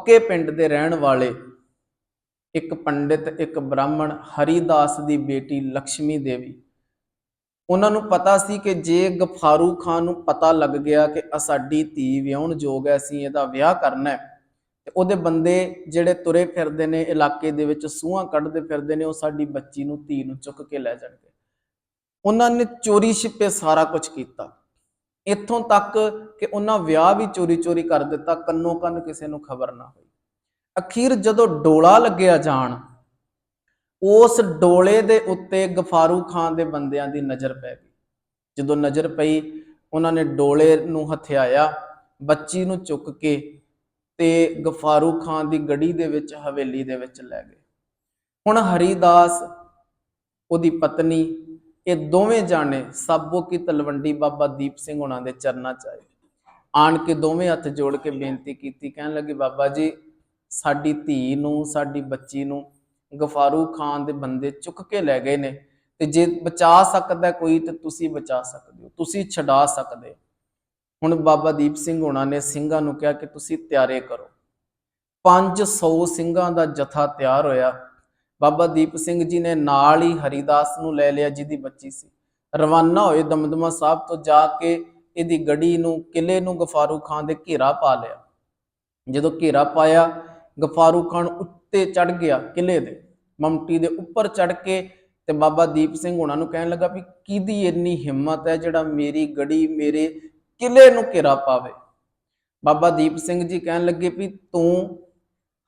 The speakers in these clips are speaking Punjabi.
ਪੱਕੇ ਪਿੰਡ ਦੇ ਰਹਿਣ ਵਾਲੇ ਇੱਕ ਪੰਡਿਤ, ਇੱਕ ਬ੍ਰਾਹਮਣ ਹਰੀਦਾਸ ਦੀ ਬੇਟੀ ਲక్ష్ਮੀ ਦੇਵੀ। ਉਹਨਾਂ ਨੂੰ ਪਤਾ ਸੀ ਕਿ ਜੇ ਗਫਾਰੂ ਖਾਨ ਨੂੰ ਪਤਾ ਲੱਗ ਗਿਆ ਕਿ ਆ ਸਾਡੀ ਧੀ ਵਿਆਹਣ ਯੋਗ ਹੈ, ਅਸੀਂ ਇਹਦਾ ਵਿਆਹ ਕਰਨਾ ਹੈ, ਤੇ ਉਹਦੇ ਬੰਦੇ ਜਿਹੜੇ ਤੁਰੇ ਫਿਰਦੇ ਨੇ, ਇਲਾਕੇ ਦੇ ਵਿੱਚ ਸੂਹਾਂ ਕੱਢਦੇ ਫਿਰਦੇ ਨੇ, ਉਹ ਸਾਡੀ ਬੱਚੀ ਨੂੰ, ਧੀ ਨੂੰ ਚੁੱਕ ਕੇ ਲੈ ਜਾਣਗੇ। ਉਹਨਾਂ ਨੇ ਚੋਰੀ ਛਿਪੇ ਸਾਰਾ ਕੁਝ ਕੀਤਾ। ਇੱਥੋਂ ਤੱਕ ਕਿ ਉਹਨਾਂ ਵਿਆਹ ਵੀ ਚੋਰੀ ਚੋਰੀ ਕਰ ਦਿੱਤਾ, ਕੰਨੋ ਕੰਨ ਕਿਸੇ ਨੂੰ ਖਬਰ ਨਾ ਹੋਈ। ਅਖੀਰ ਜਦੋਂ ਡੋਲਾ ਲੱਗਿਆ ਜਾਣ, ਉਸ ਡੋਲੇ ਦੇ ਉੱਤੇ ਗਫਾਰੂ ਖਾਨ ਦੇ ਬੰਦਿਆਂ ਦੀ ਨਜ਼ਰ ਪੈ ਗਈ। ਜਦੋਂ ਨਜ਼ਰ ਪਈ, ਉਹਨਾਂ ਨੇ ਡੋਲੇ ਨੂੰ ਹਥਿਆਇਆ, ਬੱਚੀ ਨੂੰ ਚੁੱਕ ਕੇ ਤੇ ਗਫਾਰੂ ਖਾਨ ਦੀ ਗੜੀ ਦੇ ਵਿੱਚ, ਹਵੇਲੀ ਦੇ ਵਿੱਚ ਲੈ ਗਏ। ਹੁਣ ਹਰੀਦਾਸ, ਉਹਦੀ ਪਤਨੀ, ਇਹ ਦੋਵੇਂ ਜਾਣੇ ਸਾਬੋ ਕੀ ਤਲਵੰਡੀ ਬਾਬਾ ਦੀਪ ਸਿੰਘ ਉਹਨਾਂ ਦੇ ਚਰਨਾਂ 'ਚ ਆਏ। ਆਣ ਕੇ ਦੋਵੇਂ ਹੱਥ ਜੋੜ ਕੇ ਬੇਨਤੀ ਕੀਤੀ, ਕਹਿਣ ਲੱਗੇ, ਬਾਬਾ ਜੀ, ਸਾਡੀ ਧੀ ਨੂੰ, ਸਾਡੀ ਬੱਚੀ ਨੂੰ ਗਫਾਰੂ ਖਾਨ ਦੇ ਬੰਦੇ ਚੁੱਕ ਕੇ ਲੈ ਗਏ ਨੇ ਤੇ ਜੇ ਬਚਾ ਸਕਦਾ ਕੋਈ ਤੇ ਤੁਸੀਂ ਬਚਾ ਸਕਦੇ ਹੋ, ਤੁਸੀਂ ਛਡਾ ਸਕਦੇ ਹੋ। ਹੁਣ ਬਾਬਾ ਦੀਪ ਸਿੰਘ ਹੋਣਾ ਨੇ ਸਿੰਘਾਂ ਨੂੰ ਕਿਹਾ ਕਿ ਤੁਸੀਂ ਤਿਆਰੇ ਕਰੋ। 500 ਸਿੰਘਾਂ ਦਾ ਜਥਾ ਤਿਆਰ ਹੋਇਆ। ਬਾਬਾ ਦੀਪ ਸਿੰਘ ਜੀ ਨੇ ਨਾਲ ਹੀ ਹਰੀਦਾਸ ਨੂੰ ਲੈ ਲਿਆ, ਜਿਹਦੀ ਬੱਚੀ ਸੀ। ਰਵਾਨਾ ਹੋਏ ਦਮਦਮਾ ਸਾਹਿਬ ਤੋਂ ਜਾ ਕੇ ਇਹਦੀ ਗੜੀ ਨੂੰ, ਕਿਲੇ ਨੂੰ ਗਫਾਰੂ ਖਾਨ ਦੇ ਘੇਰਾ ਪਾ ਲਿਆ। ਜਦੋਂ ਘੇਰਾ ਪਾਇਆ, ਗਫਾਰੂ ਖਾਨ ਉੱਤੇ ਚੜ ਗਿਆ ਕਿਲੇ ਦੇ, ਮਮਟੀ ਦੇ ਉੱਪਰ ਚੜ ਕੇ ਤੇ ਬਾਬਾ ਦੀਪ ਸਿੰਘ ਉਹਨਾਂ ਨੂੰ ਕਹਿਣ ਲੱਗਾ ਵੀ ਕਿਹਦੀ ਇੰਨੀ ਹਿੰਮਤ ਹੈ ਜਿਹੜਾ ਮੇਰੀ ਗੜੀ ਮੇਰੇ ਕਿਲੇ ਨੂੰ ਘੇਰਾ ਪਾਵੇ? ਬਾਬਾ ਦੀਪ ਸਿੰਘ ਜੀ ਕਹਿਣ ਲੱਗੇ ਵੀ ਤੂੰ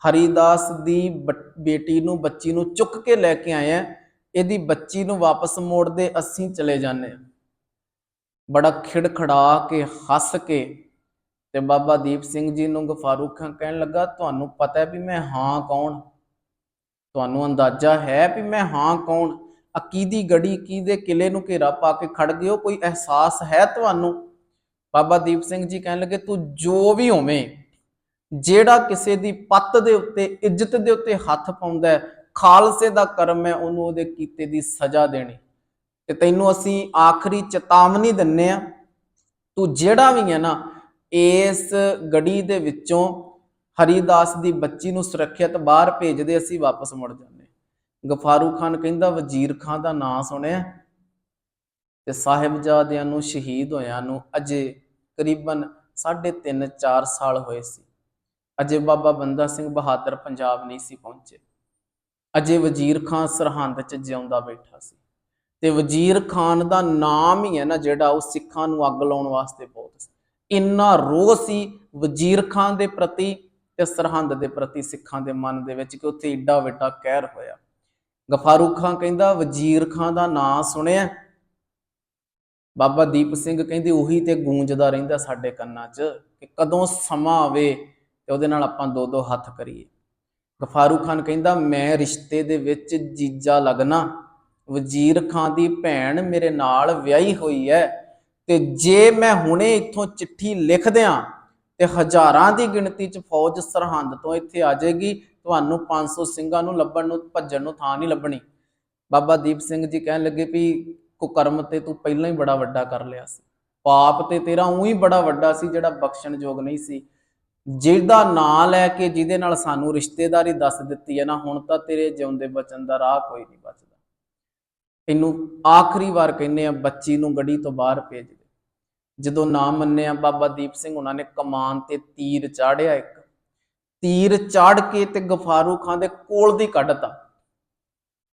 ਹਰੀਦਾਸ ਦੀ ਬ- ਬੇਟੀ ਨੂੰ, ਬੱਚੀ ਨੂੰ ਚੁੱਕ ਕੇ ਲੈ ਕੇ ਆਇਆ, ਇਹਦੀ ਬੱਚੀ ਨੂੰ ਵਾਪਸ ਮੋੜ ਦੇ ਅਸੀਂ ਚਲੇ ਜਾਂਦੇ ਹਾਂ। ਬੜਾ ਖਿੜਖੜਾ ਕੇ, ਹੱਸ ਕੇ ਤੇ ਬਾਬਾ ਦੀਪ ਸਿੰਘ ਜੀ ਨੂੰ ਗਫਾਰੂ ਖਾਨ ਕਹਿਣ ਲੱਗਾ, ਤੁਹਾਨੂੰ ਪਤਾ ਹੈ ਵੀ ਮੈਂ ਹਾਂ ਕੌਣ? ਤੁਹਾਨੂੰ ਅੰਦਾਜ਼ਾ ਹੈ ਵੀ ਮੈਂ ਹਾਂ ਕੌਣ? ਅਕੀਦੀ ਗੜੀ ਕੀ ਦੇ ਕਿਲੇ ਨੂੰ ਘੇਰਾ ਪਾ ਕੇ ਖੜ ਗਏ ਹੋ? ਕੋਈ ਅਹਿਸਾਸ ਹੈ ਤੁਹਾਨੂੰ? ਬਾਬਾ ਦੀਪ ਸਿੰਘ ਜੀ ਕਹਿਣ ਲੱਗੇ, ਤੂੰ ਜੋ ਵੀ ਹੋਵੇਂ, ਜਿਹੜਾ ਕਿਸੇ ਦੀ ਪੱਤ ਦੇ ਉੱਤੇ, ਇੱਜ਼ਤ ਦੇ ਉੱਤੇ ਹੱਥ ਪਾਉਂਦਾ ਖਾਲਸੇ ਦਾ ਕਰਮ ਹੈ, ਉਹਨੂੰ ਉਹਦੇ ਕੀਤੇ ਦੀ ਸਜ਼ਾ ਦੇਣੀ। ਤੇ ਤੈਨੂੰ ਅਸੀਂ ਆਖਰੀ ਚੇਤਾਵਨੀ ਦਿੰਨੇ ਆ, ਤੂੰ ਜਿਹੜਾ ਵੀ ਹੈ ਨਾ, ਇਸ ਗੜੀ ਦੇ ਵਿੱਚੋਂ ਹਰੀਦਾਸ ਦੀ ਬੱਚੀ ਨੂੰ ਸੁਰੱਖਿਅਤ ਬਾਹਰ ਭੇਜਦੇ ਅਸੀਂ ਵਾਪਸ ਮੁੜ ਜਾਂਦੇ ਗਫਾਰੂ ਖਾਨ ਕਹਿੰਦਾ, ਵਜ਼ੀਰ ਖਾਨ ਦਾ ਨਾਂ ਸੁਣਿਆ? ਤੇ ਸਾਹਿਬਜ਼ਾਦਿਆਂ ਨੂੰ, ਸ਼ਹੀਦ ਹੋਇਆਂ ਨੂੰ ਅਜੇ ਕਰੀਬਨ 3.5 4 ਸਾਲ ਹੋਏ ਸੀ। ਅਜੇ ਬਾਬਾ ਬੰਦਾ ਸਿੰਘ ਬਹਾਦਰ ਪੰਜਾਬ ਨਹੀਂ ਸੀ ਪਹੁੰਚੇ। ਅਜੇ ਵਜ਼ੀਰ ਖਾਨ ਸਰਹੰਦ 'ਚ ਜਿਉਂਦਾ ਬੈਠਾ ਸੀ। ਤੇ ਵਜ਼ੀਰ ਖਾਨ ਦਾ ਨਾਮ ਹੀ ਹੈ ਨਾ ਜਿਹੜਾ ਉਹ ਸਿੱਖਾਂ ਨੂੰ ਅੱਗ ਲਾਉਣ ਵਾਸਤੇ ਬਹੁਤ ਇੰਨਾ ਰੋਹ ਸੀ ਵਜ਼ੀਰ ਖਾਨ ਦੇ ਪ੍ਰਤੀ ਤੇ ਸਰਹੰਦ ਦੇ ਪ੍ਰਤੀ ਸਿੱਖਾਂ ਦੇ ਮਨ ਦੇ ਵਿੱਚ ਕਿ ਉੱਥੇ ਏਡਾ ਵੱਡਾ ਕਹਿਰ ਹੋਇਆ। ਗਫਾਰੂ ਖਾਨ ਕਹਿੰਦਾ, ਵਜ਼ੀਰ ਖਾਨ ਦਾ ਨਾਂ ਸੁਣਿਆ? ਬਾਬਾ ਦੀਪ ਸਿੰਘ ਕਹਿੰਦੇ, ਉਹੀ ਤੇ ਗੂੰਜਦਾ ਰਹਿੰਦਾ ਸਾਡੇ ਕੰਨਾਂ 'ਚ ਕਿ ਕਦੋਂ ਸਮਾਂ ਆਵੇ ਤੇ ਉਹਦੇ ਨਾਲ ਆਪਾਂ ਦੋ ਦੋ ਹੱਥ ਕਰੀਏ। ਗਫਾਰੂ ਖਾਨ ਕਹਿੰਦਾ, ਮੈਂ ਰਿਸ਼ਤੇ ਦੇ ਵਿੱਚ ਜੀਜਾ ਲੱਗਣਾ ਵਜ਼ੀਰ ਖਾਂ ਦੀ ਭੈਣ ਮੇਰੇ ਨਾਲ ਵਿਆਹੀ ਹੋਈ ਹੈ ਤੇ ਜੇ ਮੈਂ ਹੁਣੇ ਇੱਥੋਂ ਚਿੱਠੀ ਲਿਖ ਦਿਆਂ ਤੇ ਹਜ਼ਾਰਾਂ ਦੀ ਗਿਣਤੀ 'ਚ ਫੌਜ ਸਰਹੰਦ ਤੋਂ ਇੱਥੇ ਆ ਜਾਏਗੀ, ਤੁਹਾਨੂੰ 500 ਸਿੰਘਾਂ ਨੂੰ ਲੱਭਣ ਨੂੰ, ਭੱਜਣ ਨੂੰ ਥਾਂ ਨਹੀਂ ਲੱਭਣੀ। ਬਾਬਾ ਦੀਪ ਸਿੰਘ ਜੀ ਕਹਿਣ ਲੱਗੇ ਵੀ ਕੁਕਰਮ ਤੇ ਤੂੰ ਪਹਿਲਾਂ ਹੀ ਬੜਾ ਵੱਡਾ ਕਰ ਲਿਆ ਸੀ। ਪਾਪ ਤੇ ਤੇਰਾ ਉਹੀ ਬੜਾ ਵੱਡਾ ਸੀ ਜਿਹੜਾ ਬਖਸ਼ਣਯੋਗ ਨਹੀਂ ਸੀ। ਜਿਹਦਾ ਨਾਂ ਲੈ ਕੇ ਜਿਹਦੇ ਨਾਲ ਸਾਨੂੰ ਰਿਸ਼ਤੇਦਾਰੀ ਦੱਸ ਦਿੱਤੀ ਹੈ ਨਾ, ਹੁਣ ਤਾਂ ਤੇਰੇ ਜਿਉਂਦੇ ਬਚਨ ਦਾ ਰਾਹ ਕੋਈ ਨਹੀਂ ਬਚਦਾ। ਇਹਨੂੰ ਆਖਰੀ ਵਾਰ ਕਹਿੰਨੇ ਆ ਬੱਚੀ ਨੂੰ ਗੜੀ ਤੋਂ ਬਾਹਰ ਭੇਜ ਦੇ। ਜਦੋਂ ਨਾ ਮੰਨਿਆ ਬਾਬਾ ਦੀਪ ਸਿੰਘ ਉਹਨਾਂ ਨੇ ਕਮਾਨ ਤੇ ਤੀਰ ਚਾੜਿਆ ਇੱਕ। ਤੀਰ ਚਾੜ ਕੇ ਤੇ ਗਫਾਰੂ ਖਾਨ ਦੇ ਕੋਲ ਦੀ ਕੱਢਤਾ।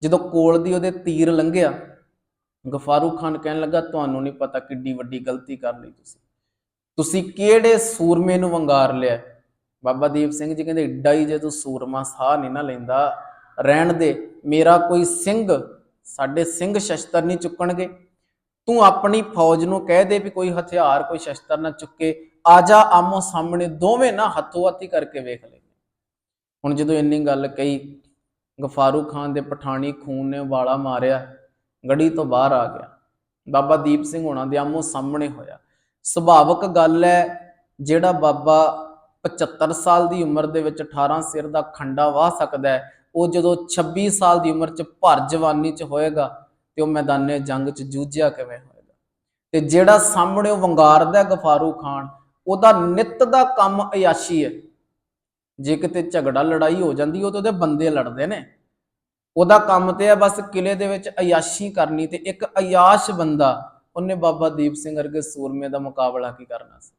ਜਦੋਂ ਕੋਲ ਦੀ ਉਹਦੇ ਤੀਰ ਲੰਘਿਆ, ਗਫਾਰੂ ਖਾਨ ਕਹਿਣ ਲੱਗਾ, ਤੁਹਾਨੂੰ ਨਹੀਂ ਪਤਾ ਕਿੱਡੀ ਵੱਡੀ ਗਲਤੀ ਕਰ ਲਈ ਤੁਸੀਂ। ਤੁਸੀਂ ਕਿਹੜੇ ਸੂਰਮੇ ਨੂੰ ਵੰਗਾਰ ਲਿਆ ਬਾਬਾ ਦੀਪ ਸਿੰਘ ਜੀ ਕਹਿੰਦੇ, ਏਡਾ ਹੀ ਜੇ ਤੂੰ ਸੂਰਮਾ ਸਾਹ ਨਹੀਂ ਨਾ ਲੈਂਦਾ, ਰਹਿਣ ਦੇ। ਮੇਰਾ ਕੋਈ ਸਿੰਘ ਸਾਡੇ ਸਿੰਘ ਸ਼ਸਤਰ ਨਹੀਂ ਚੁੱਕਣਗੇ। ਤੂੰ ਆਪਣੀ ਫੌਜ ਨੂੰ ਕਹਿ ਦੇ ਵੀ ਕੋਈ ਹਥਿਆਰ, ਕੋਈ ਸ਼ਸਤਰ ਨਾ ਚੁੱਕੇ। ਆ ਜਾ ਆਮੋ ਸਾਹਮਣੇ, ਦੋਵੇਂ ਨਾ ਹੱਥੋਂ ਹੱਥੀ ਕਰਕੇ ਵੇਖ ਲੈ। ਹੁਣ ਜਦੋਂ ਇੰਨੀ ਗੱਲ ਕਹੀ, ਗਫਾਰੂ ਖਾਨ ਦੇ ਪਠਾਣੀ ਖੂਨ ਨੇ ਵਾਲਾ ਮਾਰਿਆ, ਗੜੀ ਤੋਂ ਬਾਹਰ ਆ ਗਿਆ। ਬਾਬਾ ਦੀਪ ਸਿੰਘ ਹੋਣਾ ਦੇ ਆਮੋ ਸਾਹਮਣੇ ਹੋਇਆ। ਸੁਭਾਵਕ ਗੱਲ ਹੈ, ਜਿਹੜਾ ਬਾਬਾ 75 ਸਾਲ ਦੀ ਉਮਰ ਦੇ ਵਿੱਚ 18 ਸਿਰ ਦਾ ਖੰਡਾ ਵਾਹ ਸਕਦਾ ਹੈ ਉਹ ਜਦੋਂ 26 ਸਾਲ ਦੀ ਉਮਰ 'ਚ ਭਰ ਜਵਾਨੀ 'ਚ ਹੋਏਗਾ ਤੇ ਉਹ ਮੈਦਾਨੇ ਜੰਗ 'ਚ ਜੂਝਿਆ ਕਿਵੇਂ ਹੋਏਗਾ? ਤੇ ਜਿਹੜਾ ਸਾਹਮਣੇ ਉਹ ਵੰਗਾਰਦਾ ਗਫਾਰੂ ਖਾਨ, ਉਹਦਾ ਨਿੱਤ ਦਾ ਕੰਮ ਅਯਾਸ਼ੀ ਹੈ। ਜੇ ਕਿਤੇ ਝਗੜਾ ਲੜਾਈ ਹੋ ਜਾਂਦੀ, ਉਹ ਤਾਂ ਉਹਦੇ ਬੰਦੇ ਲੜਦੇ ਨੇ। ਉਹਦਾ ਕੰਮ ਤੇ ਆ ਬਸ ਕਿਲੇ ਦੇ ਵਿੱਚ ਅਯਾਸ਼ੀ ਕਰਨੀ ਤੇ ਇੱਕ ਅਯਾਸ਼ ਬੰਦਾ, ਉਹਨੇ ਬਾਬਾ ਦੀਪ ਸਿੰਘ ਵਰਗੇ ਸੂਰਮੇ ਦਾ ਮੁਕਾਬਲਾ ਕੀ ਕਰਨਾ ਸੀ?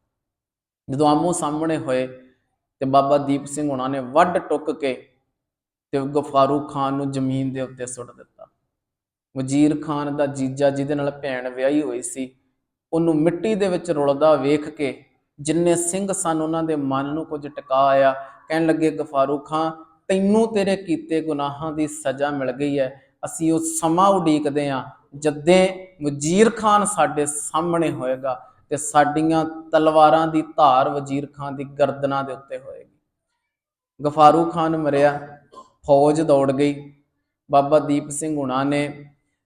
ਜਦੋਂ ਆਮੋ ਸਾਹਮਣੇ ਹੋਏ ਤੇ ਬਾਬਾ ਦੀਪ ਸਿੰਘ ਉਹਨਾਂ ਨੇ ਵੱਡ ਟੁੱਕ ਕੇ ਤੇ ਗਫਾਰੂ ਖਾਨ ਨੂੰ ਜ਼ਮੀਨ ਦੇ ਉੱਤੇ ਸੁੱਟ ਦਿੱਤਾ। ਵਜ਼ੀਰ ਖਾਨ ਦਾ ਜੀਜਾ ਜਿਹਦੇ ਨਾਲ ਭੈਣ ਵਿਆਹੀ ਹੋਈ ਸੀ, ਉਹਨੂੰ ਮਿੱਟੀ ਦੇ ਵਿੱਚ ਰੁਲਦਾ ਵੇਖ ਕੇ ਜਿੰਨੇ ਸਿੰਘ ਸਨ ਉਹਨਾਂ ਦੇ ਮਨ ਨੂੰ ਕੁਝ ਟਿਕਾ ਆਇਆ, ਕਹਿਣ ਲੱਗੇ ਗਫਾਰੂ ਖਾਨ, ਤੈਨੂੰ ਤੇਰੇ ਕੀਤੇ ਗੁਨਾਹਾਂ ਦੀ ਸਜ਼ਾ ਮਿਲ ਗਈ ਹੈ, ਅਸੀਂ ਉਹ ਸਮਾਂ ਉਡੀਕਦੇ ਹਾਂ ਜਦੇ ਵਜ਼ੀਰ ਖਾਨ ਸਾਡੇ ਸਾਹਮਣੇ ਹੋਏਗਾ ਤੇ ਸਾਡੀਆਂ ਤਲਵਾਰਾਂ ਦੀ ਧਾਰ ਵਜ਼ੀਰ ਖਾਨ ਦੀ ਗਰਦਨਾਂ ਦੇ ਉੱਤੇ ਹੋਏਗੀ। ਗਫਾਰੂ ਖਾਨ ਮਰਿਆ ਫੌਜ ਦੌੜ ਗਈ। ਬਾਬਾ ਦੀਪ ਸਿੰਘ ਹੁਣਾਂ ਨੇ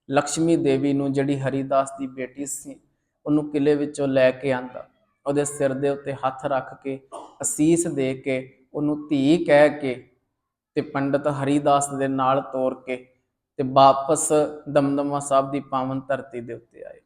ਲక్ష్ਮੀ ਦੇਵੀ ਨੂੰ ਜਿਹੜੀ ਹਰੀਦਾਸ ਦੀ ਬੇਟੀ ਸੀ, ਉਹਨੂੰ ਕਿਲੇ ਵਿੱਚੋਂ ਲੈ ਕੇ ਆਂਦਾ। ਉਹਦੇ ਸਿਰ ਦੇ ਉੱਤੇ ਹੱਥ ਰੱਖ ਕੇ, ਅਸੀਸ ਦੇ ਕੇ, ਉਹਨੂੰ ਧੀ ਕਹਿ ਕੇ ਤੇ ਪੰਡਤ ਹਰੀਦਾਸ ਦੇ ਨਾਲ ਤੋਰ ਕੇ ਤੇ ਵਾਪਸ ਦਮਦਮਾ ਸਾਹਿਬ ਦੀ ਪਾਵਨ ਧਰਤੀ ਦੇ ਉੱਤੇ ਆਏ।